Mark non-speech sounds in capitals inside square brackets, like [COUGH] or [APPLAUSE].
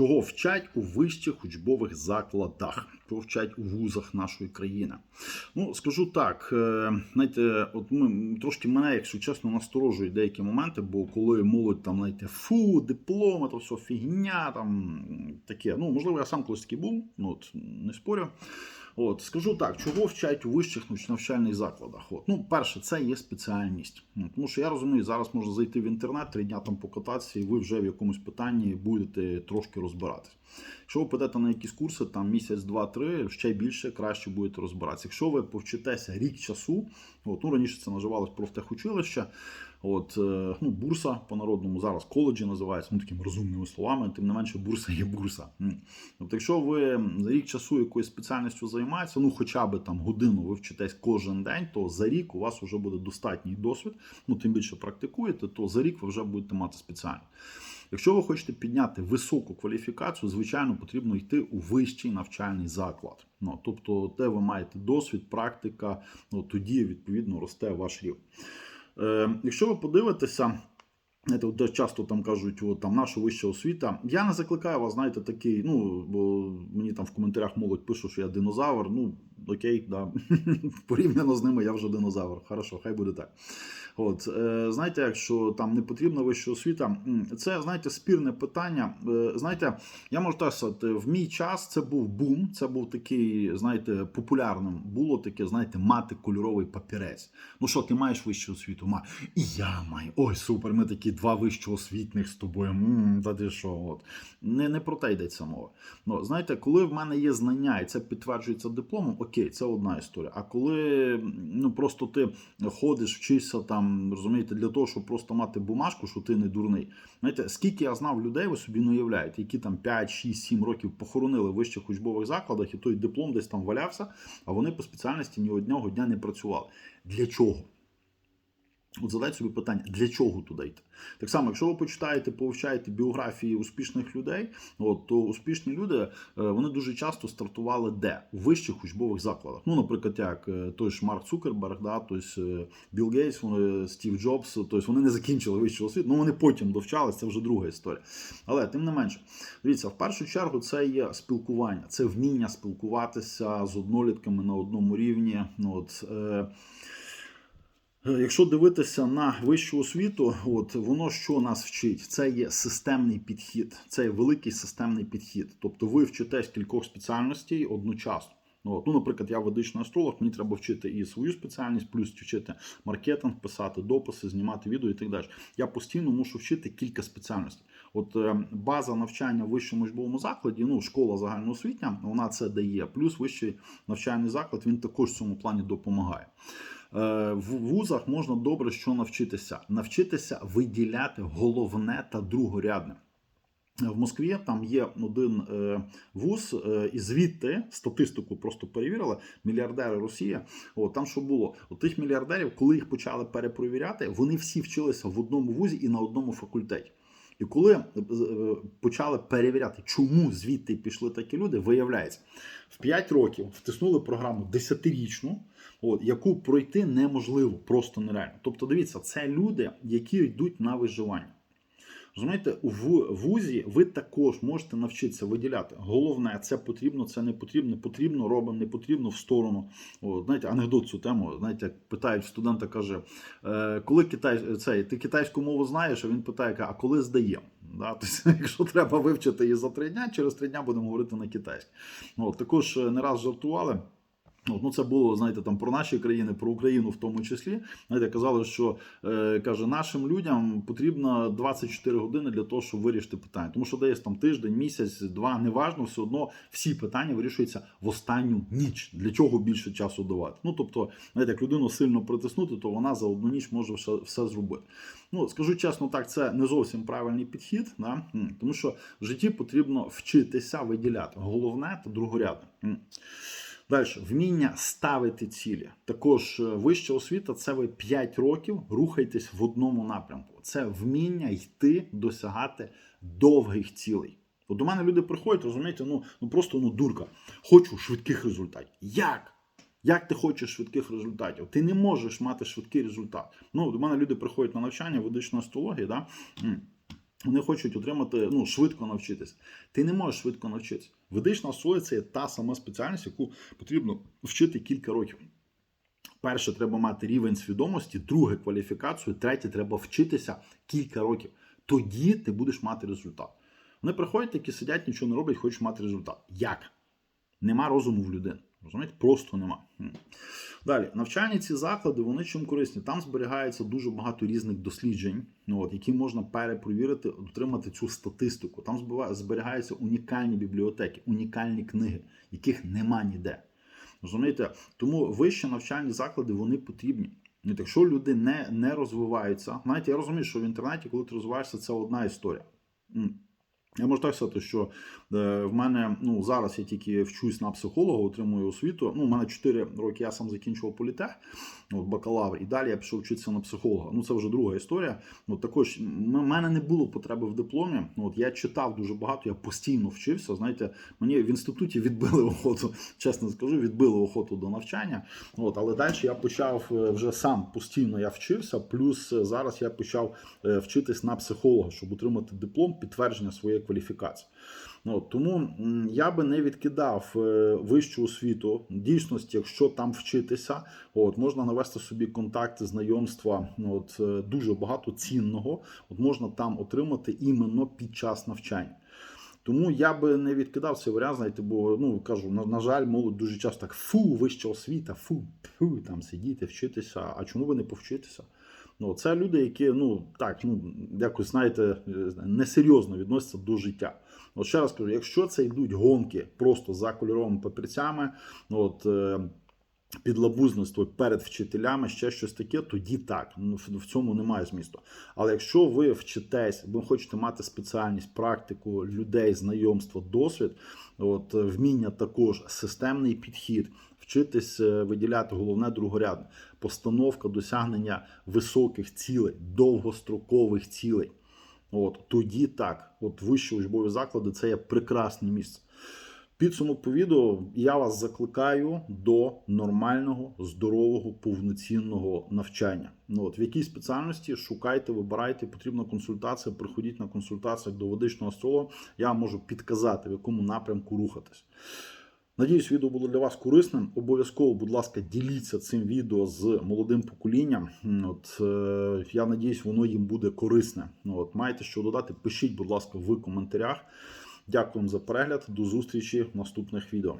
чого вчать у вищих учбових закладах, чого вчать у вузах нашої країни. Ну, скажу так, е, знаєте, от ми трошки мене, якщо чесно, насторожують деякі моменти, бо коли молодь там, знаєте, фу, дипломи, то все фігня, там таке. Ну, можливо, я сам колись такий був, ну от не спорю. От, скажу так, чого вчать у вищих навчальних закладах? От, ну, перше, це є спеціальність. Ну, Тому що я розумію, зараз можна зайти в інтернет, три дня там покататися, і ви вже в якомусь питанні будете трошки розбиратись. Якщо ви підете на якісь курси, там місяць, два-три, ще більше, краще будете розбиратися. Якщо ви повчитеся рік часу, от, ну раніше це називалось профтехучилище, от, е, ну, бурса по-народному, зараз коледжі називається, ну такими розумними словами, тим не менше бурса є бурса. Тобто, якщо ви за рік часу якоюсь спеціальністю займаєтеся, ну хоча б там годину ви вчитесь кожен день, то за рік у вас вже буде достатній досвід, ну тим більше практикуєте, то за рік ви вже будете мати спеціальність. Якщо ви хочете підняти високу кваліфікацію, звичайно, потрібно йти у вищий навчальний заклад. Ну, тобто, де ви маєте досвід, практика, ну, тоді, відповідно, росте ваш рівень. Е, якщо ви подивитеся, де часто там кажуть, от там наша вища освіта. Я не закликаю вас, знаєте, такий, ну, бо мені там в коментарях молодь пише, що я динозавр. Ну, окей, да. [LAUGHS] порівняно з ними я вже динозавр. Хорошо, хай буде так. От, е, знаєте, якщо там не потрібна вища освіта, це, знаєте, спірне питання. Е, знаєте, я можу так сказати, в мій час це був бум, це був такий, знаєте, популярним. Було таке, знаєте, мати кольоровий папірець. Ну що, ти маєш вищу освіту? Ма. І я маю. Ой, супер, ми такі два вищі освітних з тобою. м та ти що? От. Не, не про те йдеться мова. Ну, знаєте, коли в мене є знання і це підтверджується дипломом, окей, це одна історія. А коли ну, просто ти ходиш, вчишся там, розумієте, для того, щоб просто мати бумажку, що ти не дурний. Знаєте, скільки я знав людей, ви собі не уявляєте, які там 5, 6, 7 років похоронили в вищих учбових закладах, і той диплом десь там валявся, а вони по спеціальності ні одного дня не працювали. Для чого? От задайте собі питання, для чого туди йти? Так само, якщо ви почитаєте, повчаєте біографії успішних людей, от, то успішні люди е, вони дуже часто стартували де? У вищих учбових закладах. Ну, наприклад, як е, той ж Марк Цукерберг, да, тобто Білл Гейтс, Стів Джобс, тобто вони не закінчили вищу освіту, ну вони потім довчались, це вже друга історія. Але тим не менше, дивіться, в першу чергу це є спілкування, це вміння спілкуватися з однолітками на одному рівні. Ну, от, е, Е, Якщо дивитися на вищу освіту, от воно що нас вчить? Це є системний підхід, це є великий системний підхід. Тобто ви вчитесь кількох спеціальностей одночасно. Ну, от, ну, наприклад, я ведичний астролог, мені треба вчити і свою спеціальність, плюс вчити маркетинг, писати дописи, знімати відео і так далі. Я постійно мушу вчити кілька спеціальностей. От е, база навчання в вищому учбовому закладі, ну школа загальноосвітня, вона це дає. Плюс вищий навчальний заклад він також в цьому плані допомагає. Е, В вузах можна добре що навчитися. Навчитися виділяти головне та другорядне. В Москві там є один е, вуз, е, і звідти статистику просто перевірили. Мільярдери Росія. От там що було? От тих мільярдерів, коли їх почали перепровіряти, вони всі вчилися в одному вузі і на одному факультеті. І коли е, почали перевіряти, чому звідти пішли такі люди, виявляється, в 5 років втиснули програму 10-річну, от, яку пройти неможливо, просто нереально. Тобто, дивіться, це люди, які йдуть на виживання. Розумієте, в вузі ви також можете навчитися виділяти. Головне, це потрібно, це не потрібно, потрібно, робимо, не потрібно в сторону. О, знаєте, анекдот цю тему. Знаєте, як питають студента, каже, е, коли китай, цей, ти китайську мову знаєш, а він питає, а коли здаємо? Да? [LAUGHS] Тобто, якщо треба вивчити її за три дня, через три дня будемо говорити на китайській. Також е, не раз жартували. Ну, це було, знаєте, там про наші країни, про Україну в тому числі. Знаєте, казали, що е, каже, нашим людям потрібно 24 години для того, щоб вирішити питання. Тому що десь там тиждень, місяць, два, неважно, все одно всі питання вирішуються в останню ніч. Для чого більше часу давати? Ну тобто, знаєте, як людину сильно притиснути, то вона за одну ніч може все, все зробити. Ну, скажу чесно, так, це не зовсім правильний підхід, да? Тому що в житті потрібно вчитися виділяти головне та другорядне. Далі, вміння ставити цілі. Також е, вища освіта це ви 5 років рухайтесь в одному напрямку. Це вміння йти досягати довгих цілей. От до мене люди приходять, розумієте, ну, ну просто ну дурка. Хочу швидких результатів. Як? Як ти хочеш швидких результатів? Ти не можеш мати швидкий результат. Ну, до мене люди приходять на навчання ведичної астрології, да? Вони хочуть отримати ну, швидко навчитись. Ти не можеш швидко навчитися. Ведична астрологія – це та сама спеціальність, яку потрібно вчити кілька років. Перше, треба мати рівень свідомості, друге кваліфікацію, третє, треба вчитися кілька років. Тоді ти будеш мати результат. Вони приходять, які сидять, нічого не роблять, хочуть мати результат. Як? Нема розуму в людини. Розумієте? Просто нема. Далі, навчальні ці заклади, вони чим корисні? Там зберігається дуже багато різних досліджень, ну, от, які можна перепровірити, отримати цю статистику. Там зберігаються унікальні бібліотеки, унікальні книги, яких нема ніде. Розумієте? Тому вищі навчальні заклади вони потрібні. І якщо люди не, не розвиваються, знаєте, я розумію, що в інтернеті, коли ти розвиваєшся, це одна історія. Я можу так сказати, що е, в мене ну зараз я тільки вчусь на психолога, отримую освіту. Ну, у мене 4 роки я сам закінчував політех, от, бакалавр, і далі я пішов вчитися на психолога. Ну це вже друга історія. Ну також в мене не було потреби в дипломі. Ну, от я читав дуже багато, я постійно вчився. Знаєте, мені в інституті відбили охоту, [LAUGHS] чесно скажу, відбили охоту до навчання. От, але далі я почав е, вже сам постійно я вчився. Плюс е, зараз я почав вчитись на психолога, щоб отримати диплом, підтвердження своєї кваліфікації. Ну, тому я би не відкидав е, вищу освіту. Дійсності, якщо там вчитися, от можна навести собі контакти, знайомства. Ну, от е, дуже багато цінного. От можна там отримати іменно під час навчання. Тому я би не відкидав цей варіант, знаєте, бо ну кажу, на, на жаль, молодь дуже часто так фу, вища освіта, фу, фу, там сидіти, вчитися. А чому ви не повчитися? Ну, це люди, які ну так, ну якось знаєте, е, несерйозно відносяться до життя. От ще раз кажу, якщо це йдуть гонки просто за кольоровими папірцями, ну, от. е, Підлабузництво перед вчителями, ще щось таке, тоді так. Ну, в цьому немає змісту. Але якщо ви вчитесь, ви хочете мати спеціальність, практику людей, знайомство, досвід, от вміння також, системний підхід, вчитись е, виділяти головне другорядне, постановка досягнення високих цілей, довгострокових цілей. От тоді так, от вищі учбові заклади це є прекрасне місце. Підсумок по відео я вас закликаю до нормального, здорового, повноцінного навчання. Ну от в якій спеціальності шукайте, вибирайте, потрібна консультація. Приходіть на консультацію до ведичного астролога. Я можу підказати, в якому напрямку рухатись. Надіюсь, відео було для вас корисним. Обов'язково, будь ласка, діліться цим відео з молодим поколінням. От е, я надіюсь, воно їм буде корисне. Ну, От маєте що додати? Пишіть, будь ласка, в коментарях. Дякую вам за перегляд. До зустрічі в наступних відео.